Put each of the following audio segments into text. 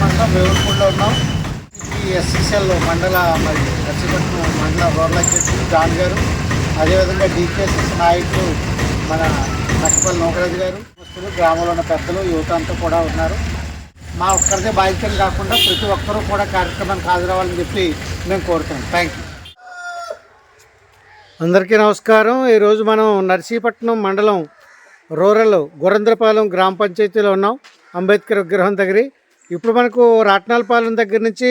వేవులపూడిలో ఉన్నాం. ఈ ఎస్సీసీఎల్ మండల మరి నర్సీపట్నం మండల రూరల్ అధ్యక్షులు జాన్ గారు అదేవిధంగా డీకేఎస్ఎస్ నాయకులు మన నక్కపల్లి నోకరాజు గారు వస్తువులు గ్రామంలో ఉన్న పెద్దలు యువత అంతా కూడా ఉన్నారు. మా ఒక్కరిదే బాధ్యతలు కాకుండా ప్రతి ఒక్కరూ కూడా కార్యక్రమానికి హాజరవ్వాలని చెప్పి మేము కోరుతాం థ్యాంక్ యూ అందరికీ నమస్కారం. ఈరోజు మనం నర్సీపట్నం మండలం రూరల్ గురంద్రపాలెం గ్రామ పంచాయతీలో ఉన్నాం. అంబేద్కర్ విగ్రహం దగ్గర ఇప్పుడు మనకు రాట్నాలపాలెం దగ్గర నుంచి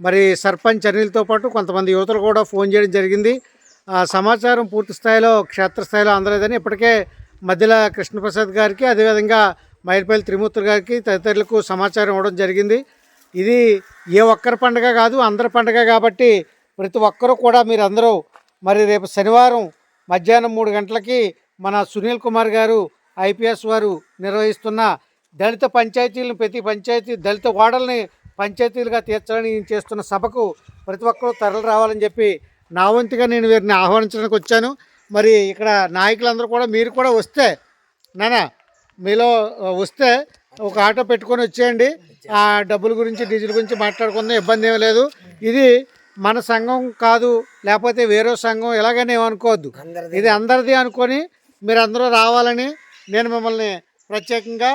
మరి సర్పంచ్ అనిల్తో పాటు కొంతమంది యువతలు కూడా ఫోన్ చేయడం జరిగింది. ఆ సమాచారం పూర్తి స్థాయిలో క్షేత్రస్థాయిలో అందలేదని ఇప్పటికే మధ్యలో కృష్ణప్రసాద్ గారికి అదేవిధంగా మైల్పల్లి త్రిమూర్తి గారికి తదితరులకు సమాచారం ఇవ్వడం జరిగింది. ఇది ఏ ఒక్కరి పండగ కాదు అందరి పండుగ కాబట్టి ప్రతి ఒక్కరూ కూడా మీరు అందరూ మరి రేపు శనివారం మధ్యాహ్నం మూడు గంటలకి మన సునీల్ కుమార్ గారు ఐపీఎస్ వారు నిర్వహిస్తున్న దళిత పంచాయతీలను ప్రతి పంచాయతీ దళిత వాడల్ని పంచాయతీలుగా తీర్చాలని ఈయన చేస్తున్న సభకు ప్రతి ఒక్కరూ తరలి రావాలని చెప్పి నా వంతుగా నేను వీరిని ఆహ్వానించడానికి వచ్చాను. మరి ఇక్కడ నాయకులందరూ కూడా మీరు కూడా వస్తే నానా మీలో వస్తే ఒక ఆటో పెట్టుకొని వచ్చేయండి. ఆ డబ్బుల గురించి డీజిల్ గురించి మాట్లాడుకుందాం ఇబ్బంది ఏమీ లేదు. ఇది మన సంఘం కాదు లేకపోతే వేరే సంఘం ఇలాగనే ఏమనుకోవద్దు. ఇది అందరిది అనుకొని మీరు అందరూ రావాలని నేను మిమ్మల్ని ప్రత్యేకంగా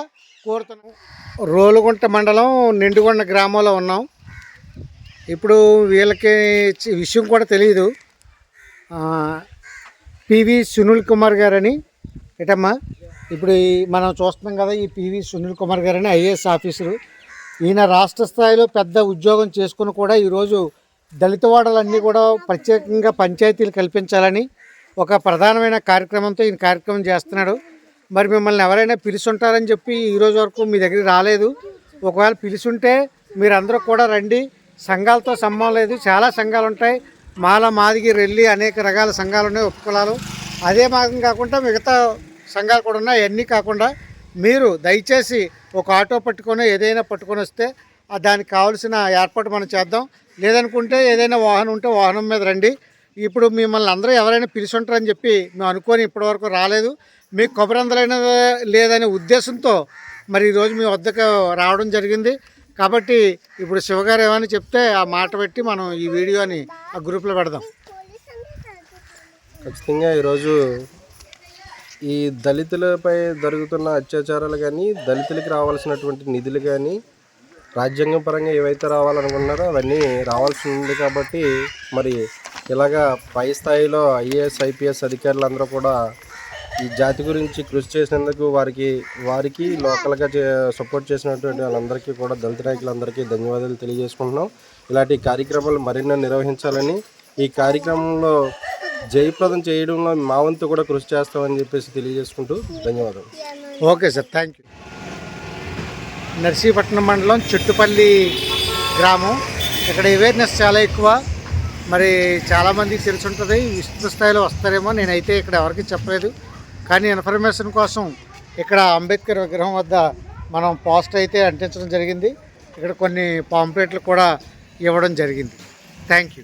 కోరుతున్నాం. రోలుగుంట మండలం నిండుగొండ గ్రామంలో ఉన్నాం. ఇప్పుడు వీళ్ళకి విషయం కూడా తెలియదు పివి సునీల్ కుమార్ గారని ఏటమ్మా? ఇప్పుడు మనం చూస్తున్నాం కదా ఈ పివి సునీల్ కుమార్ గారని ఐఏఎస్ ఆఫీసరు. ఈయన రాష్ట్ర స్థాయిలో పెద్ద ఉద్యోగం చేసుకుని కూడా ఈరోజు దళిత వాడలన్నీ కూడా ప్రత్యేకంగా పంచాయతీలు కల్పించాలని ఒక ప్రధానమైన కార్యక్రమంతో ఈయన కార్యక్రమం చేస్తున్నాడు. మరి మిమ్మల్ని ఎవరైనా పిలుచుంటారని చెప్పి ఈరోజు వరకు మీ దగ్గరికి రాలేదు. ఒకవేళ పిలుచుంటే మీరందరూ కూడా రండి. సంఘాలతో సంబంధం లేదు. చాలా సంఘాలు ఉంటాయి. మాల మాదిగి రెల్లి అనేక రకాల సంఘాలు ఉన్నాయి ఉపకులాలు. అదే మార్గం కాకుండా మిగతా సంఘాలు కూడా ఉన్నాయి. అవన్నీ కాకుండా మీరు దయచేసి ఒక ఆటో పట్టుకొని ఏదైనా పట్టుకొని వస్తే దానికి కావాల్సిన ఏర్పాటు మనం చేద్దాం. లేదనుకుంటే ఏదైనా వాహనం ఉంటే వాహనం మీద రండి. ఇప్పుడు మిమ్మల్ని అందరూ ఎవరైనా పిలుచుంటారని చెప్పి మేము అనుకొని ఇప్పటివరకు రాలేదు. మీకు కొబ్బరందలైన లేదనే ఉద్దేశంతో మరి ఈరోజు మీ వద్దకు రావడం జరిగింది. కాబట్టి ఇప్పుడు శివగారు ఏమని చెప్తే ఆ మాట పెట్టి మనం ఈ వీడియోని ఆ గ్రూప్లో పెడదాం. ఖచ్చితంగా ఈరోజు ఈ దళితులపై జరుగుతున్న అత్యాచారాలు కానీ దళితులకి రావాల్సినటువంటి నిధులు కానీ రాజ్యాంగం పరంగా ఏవైతే రావాలనుకున్నారో అవన్నీ రావాల్సి ఉంది కాబట్టి మరి ఇలాగా పై స్థాయిలో ఐఏఎస్ ఐపీఎస్ అధికారులందరూ కూడా ఈ జాతి గురించి కృషి చేసినందుకు వారికి వారికి లోకల్గా సపోర్ట్ చేసినటువంటి వాళ్ళందరికీ కూడా దళిత నాయకులందరికీ ధన్యవాదాలు తెలియజేసుకుంటున్నాం. ఇలాంటి కార్యక్రమాలు మరెన్నో నిర్వహించాలని ఈ కార్యక్రమంలో జయప్రదం చేయడంలో మా వంతు కూడా కృషి చేస్తామని చెప్పేసి తెలియజేసుకుంటూ ధన్యవాదాలు. Okay sir thank you. Narsipatnam మండలం చుట్టుపల్లి గ్రామం. ఇక్కడ అవేర్నెస్ చాలా ఎక్కువ. మరి చాలామందికి తెలిసి ఉంటుంది విస్తృత స్థాయిలో వస్తారేమో నేనైతే ఇక్కడ ఎవరికి చెప్పలేదు. కానీ ఇన్ఫర్మేషన్ కోసం ఇక్కడ అంబేద్కర్ విగ్రహం వద్ద మనం పోస్ట్ అయితే అంటించడం జరిగింది. ఇక్కడ కొన్ని పాంప్లెట్లు కూడా ఇవ్వడం జరిగింది. Thank you.